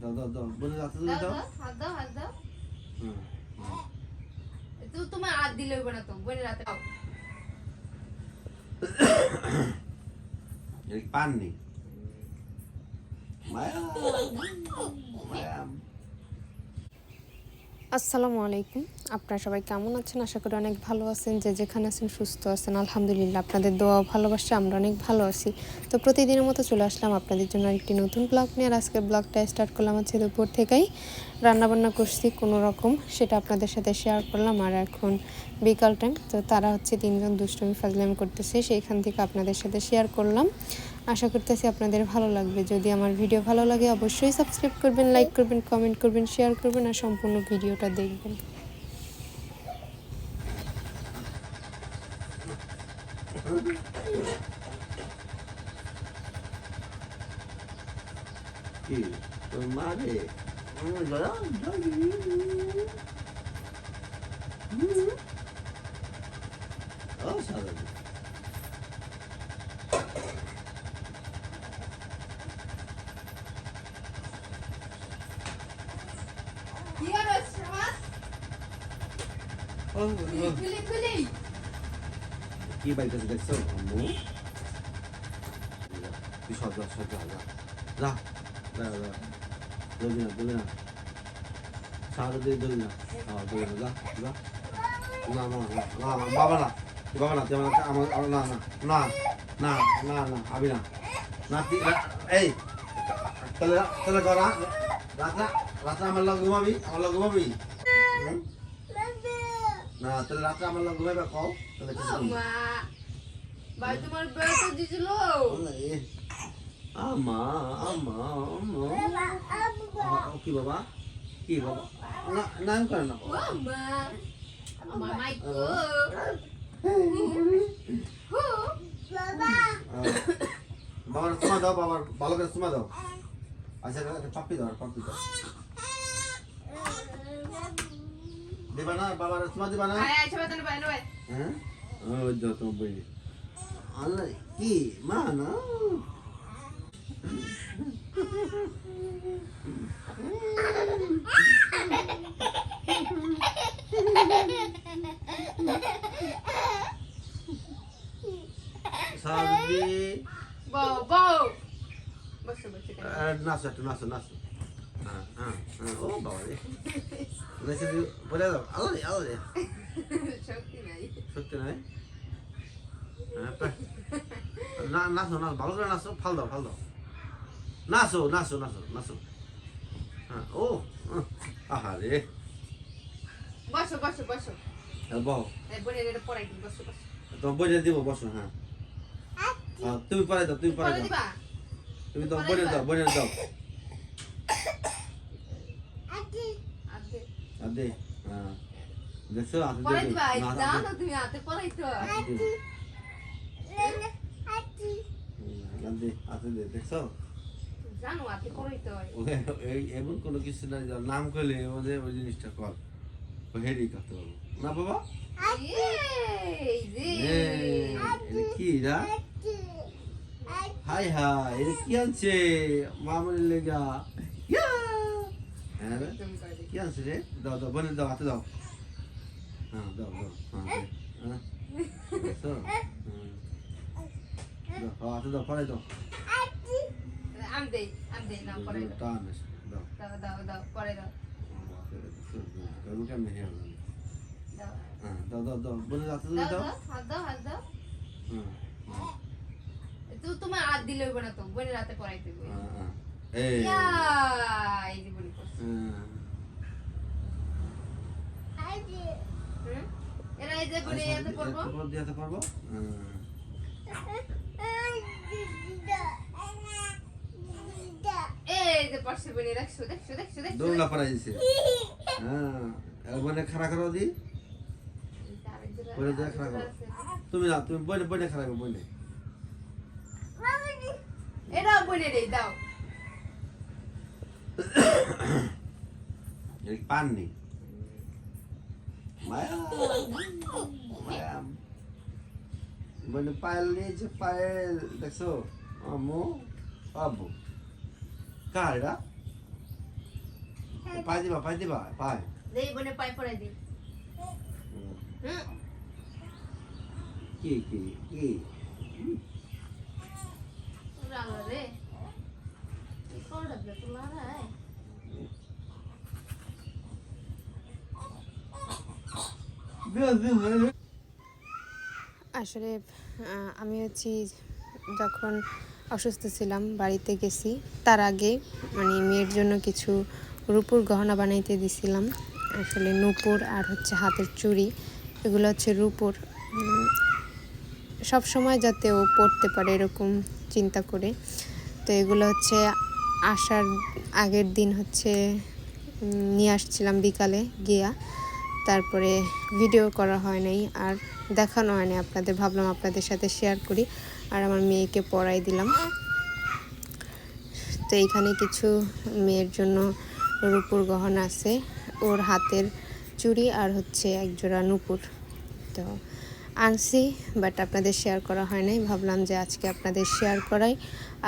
দাও দাও দাও বলে হাতে দাও দাও। হাত দাও হাত দাও। তো তোমার হাত দিলে হবে না তো বলে রাতে দাও। এই পান নেই মায়া মায়া। আসসালামু আলাইকুম। আপনারা সবাই কেমন আছেন? আশা করি অনেক ভালো আছেন। যে যেখানে আছেন সুস্থ আছেন। আলহামদুলিল্লাহ, আপনাদের দোয়া ভালোবাসা আমরা অনেক ভালো আছি। তো প্রতিদিনের মতো চলে আসলাম আপনাদের জন্য একটি নতুন ব্লগ নিয়ে। আর আজকের ব্লগটা স্টার্ট করলাম হচ্ছে দুপুর থেকেই। রান্নাবান্না করছি কোনো রকম, সেটা আপনাদের সাথে শেয়ার করলাম। আর এখন বিকাল টাইম তো তারা হচ্ছে তিনজন দুষ্টমি ফাজলামি করতেছে, সেইখান থেকে আপনাদের সাথে শেয়ার করলাম। আশা করতেছি আপনাদের ভালো লাগবে। যদি আমার ভিডিও ভালো লাগে, অবশ্যই সাবস্ক্রাইব করবেন লাইক করবেন কমেন্ট করবেন শেয়ার করবেন আর সম্পূর্ণ ভিডিওটা দেখবেন। কি তোর মা রে হুম, দাঁড়া, দাঁড়া। হুম। ও সাদা কি হলো সমাজ ও, ও, খুলি খুলি কি বাইতেছে দেখছ আম্মু তুই যা সব যা যা যা যা দৌড়ি না দৌড়ি না সারা দিয়ে দৌড়ি না হ্যাঁ দৌড়ি না যা যা না না না না বাবা না বাবা না তুই আমার না না না না না না আবি না না এই তাহলে তাহলে করা রাত্রা রাত্রে আমার লগ ঘুমাবি? না তাহলে রাত্রে আমার লগ ঘুমাবে কও? তাহলে কিছু। মা ভাই তোমার বয়স দিছিল। আমা আমা আমা। কি বাবা? কি বাবা? না নাম করে না। মা আমার মাইকো বাবার সমা দাও বাবার ভালো করে সমা দাও। আচ্ছা পাপ্পি দাও পাপ্পি দাও। দিবা না বাবার সমা দিবা না আয় আয় সবাই তানে বাইরে ভাই হ্যাঁ ওই দাও তোমার বই আল্লাহ কি মা না সাবি বউ বউ বসো বসো নাচো একটু নাচো নাচো হ্যাঁ হ্যাঁ হ্যাঁ ও বাবা দিও বলে দাও আলো রে আলো রে শক্তি নাই সত্যি নাই না নাচো নাচো ভালো করে নাচো ফাল দাও ফাল দাও নাচো নাচো নাচো নাচো হ্যাঁ ও আহ, রে বসো বসো বসো বহ তোমার বইটা দিব বসো হ্যাঁ তুমি পরে দাও তুমি পরে দাও তুমি তো বইটা দাও বইটা দাও আদে আর দে দেখছ হাতে না, তুমি হাতে দিয়ে, দেখছ জানো হাতে এমন কোনো কিছু নাই যার নাম করলে আমাদের ওই জিনিসটা কর হেরি করতে পারব না বাবা কি না হাই হাই এটা কি আনছে মামুনের লেগা! হ্যাঁ। কি আনছে রে দাও দাও বোনের দাও হাতে দাও হ্যাঁ দাও দাও হ্যাঁ হ্যাঁ। দাও, হ্যাঁ, হাতে দাও পরে দাও আম দেই আম দেই না পড়াই দাও দাও দাও দাও পড়াই দাও দাও হ্যাঁ দাও দাও দাও হাতে দাও হাত দাও হাত দাও হুম, তো তোমার হাত দিলে হবে না তো বোনের হ্যাঁ, হ্যাঁ। এই এত পর পারব হ্যাঁ। বোনে খাড়া করো দি বলে দেখ, রাখো। তুমি না তুমি বইনে খাড়া করো বইনে এটা এই দাও এই পান নেই মায়া মায়া বইনে পায়েল নিয়েছে পায়েল দেখছ আমু আবু কার এটা পায়ে দিবা পায়ে দিবা পায়ে দেই বনে পাই পড়াই দিই হুম কি কি কি রালো রে কি করড় দে তুলা রে আসলে আমি হচ্ছি যখন অসুস্থ ছিলাম, বাড়িতে গেছি। তার আগে মানে মেয়ের জন্য কিছু রূপুর গহনা বানাইতে দিছিলাম। আসলে নূপুর আর হচ্ছে হাতের চুড়ি, এগুলো হচ্ছে রূপুর। সব সময় যাতে ও পড়তে পারে এরকম চিন্তা করে। তো এগুলো হচ্ছে আসার আগের দিন হচ্ছে নিয়ে আসছিলাম বিকালে গিয়া। তারপরে ভিডিও করা হয় নাই আর দেখানো হয়নি। আপনাদের ভাবলাম আপনাদের সাথে শেয়ার করি। আর আমার মেয়েকে পড়াই দিলাম। তো এইখানে কিছু মেয়ের জন্য রূপুর গহনা আছে। ওর হাতের চুড়ি আর হচ্ছে একজোড়া নুপুর। তো আনছি বাট আপনাদের শেয়ার করা হয় নাই। ভাবলাম যে আজকে আপনাদের শেয়ার করাই।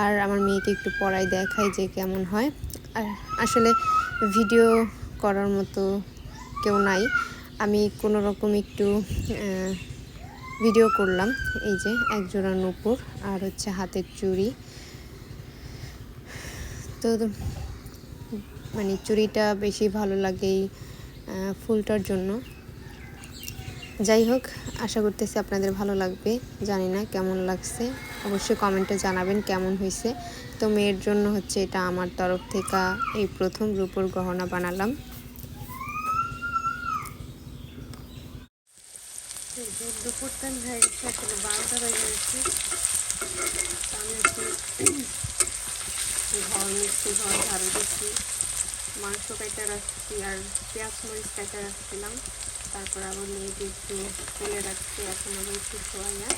আর আমার মেয়েকে একটু পড়াই দেখাই যে কেমন হয়। আর আসলে ভিডিও করার মতো কেউ নাই। আমি কোনো রকম একটু ভিডিও করলাম। এই যে এক জোড়া নূপুর আর হচ্ছে হাতের চুড়ি। তো মানে চুড়িটা বেশি ভালো লাগে এই ফুলটার জন্য। যাই হোক, আশা করতেছি আপনাদের ভালো লাগবে। জানি না কেমন লাগছে। অবশ্যই কমেন্টে জানাবেন কেমন হয়েছে। তো মেয়ের জন্য হচ্ছে এটা আমার তরফ থেকে এই প্রথম রূপোর গহনা বানালাম। দুপুর টাইম হয়ে গেছে আসলে বারোটা বেজে গেছে। আমি হচ্ছে ঘর নিচ্ছি ঘর ঝাড়ু দিচ্ছি। মাংস কেটে রাখছি আর পেঁয়াজ মরিচ কেটে রাখছিলাম। তারপর আবার মেয়েকে একটু তুলে রাখছি, এখন আবার একটু খোয়াইয়া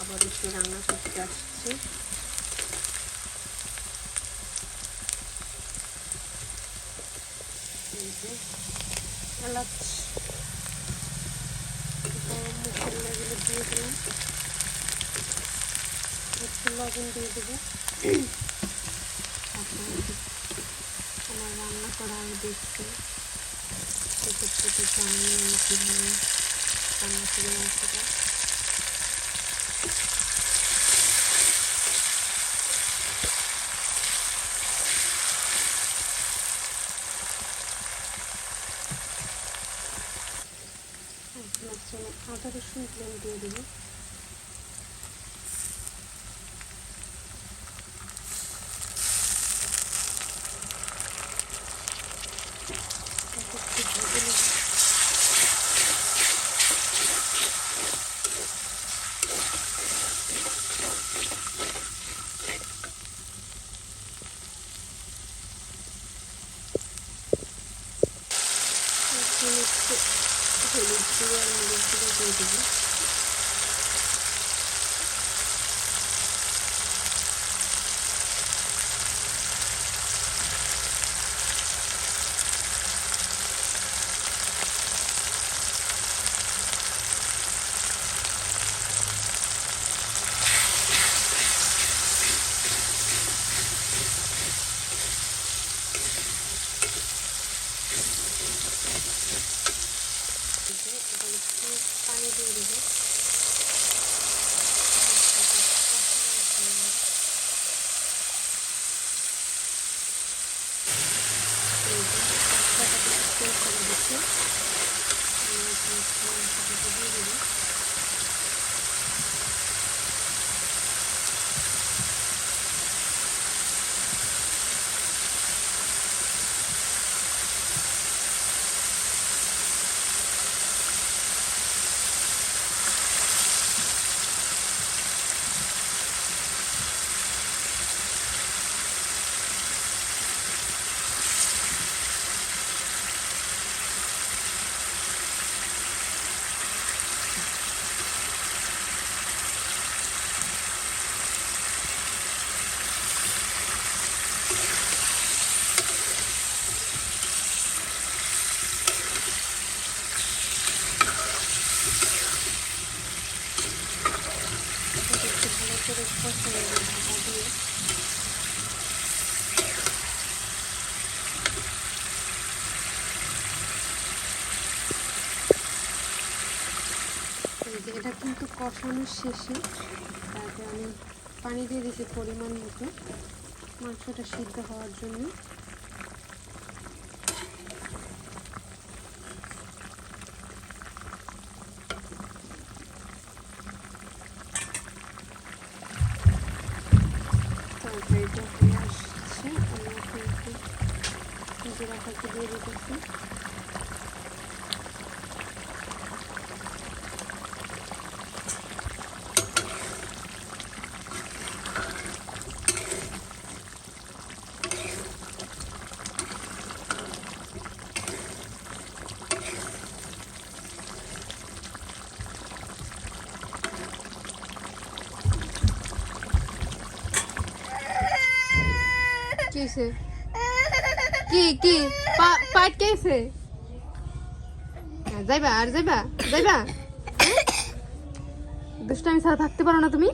আবার একটু রান্না করতে আসছি এই যে এলাচ গরম মশলা এগুলো দিয়ে দিলাম একটু লবণ দিয়ে দেবো। আমার রান্না করা আমি দেখছি। সেক্ষেত্রে তো জানি আমি কীভাবে রান্না করি এখন হচ্ছে আদা রসুন প্লেন দিয়ে দেবো তারপর একটু ভেজে নেব। এখন একটু হলুদ গুঁড়ো আর মরিচ গুঁড়ো দিয়ে দেবো এবার একটু পানি দিয়ে দেবো। মশলাটাকে করে দিচ্ছি। দিয়ে এটা কিন্তু কষানোর শেষে, তারপরে আমি পানি দিয়ে দিয়েছি পরিমাণ মতো মাংসটা সিদ্ধ হওয়ার জন্য। তরকারিটা হয়ে আসছে, আমি একটু জিরা দিয়ে দিতেছি। কি কি কি? পা- পাট কে হয়েছে হ্যাঁ, যাইবা আর যাইবা যাইবা। দুষ্টামি ছাড়া থাকতে পারো না তুমি।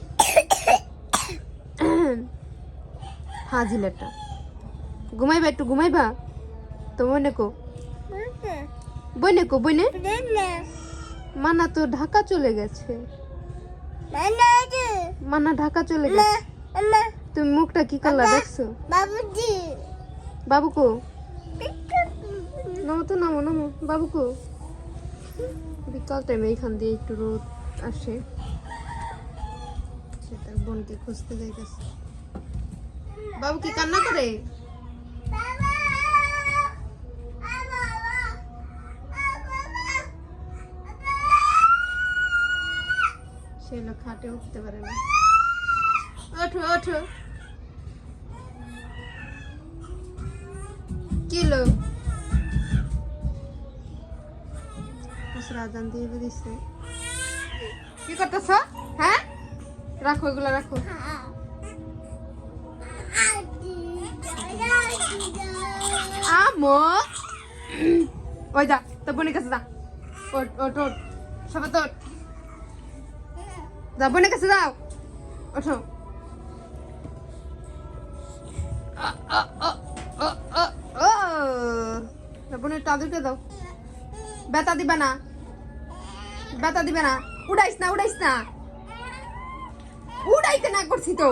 হ্যাঁ ঝিলেরটা ঘুমাইবা একটু ঘুমাইবা? তো বইনে কো। বইনে কো বইনে? মানা তো ঢাকা চলে গেছে। মানা ঢাকা চলে গেছে। তুমি মুখটা কি করলা দেখছ? বাবুজি। বাবু কো নামো তো নামো নামো। বাবু কো বিকাল টাইমে এইখান দিয়ে একটু রোদ আসে। সে তার বোনকে খুঁজতে যাইতেছে। বাবু কি কান্না করে? সে লোক খাটে উঠতে পারে না। ওঠো ওঠো। কিলো? আজান দিয়ে দিচ্ছে কি করতেছ? হ্যাঁ? রাখো এগুলো রাখো। আমো! ওই যা তোর বোনের কাছে যা। ওট ওট ওট সবাই তো ওঠ। যা বোনের কাছে যাও। ওঠো। আ, আ, বোনের টাদুরটা দাও। বেতা দিবে না। বেতা দিবে না। উড়াইস না উড়াইস না। উড়াইতে না করছি তো।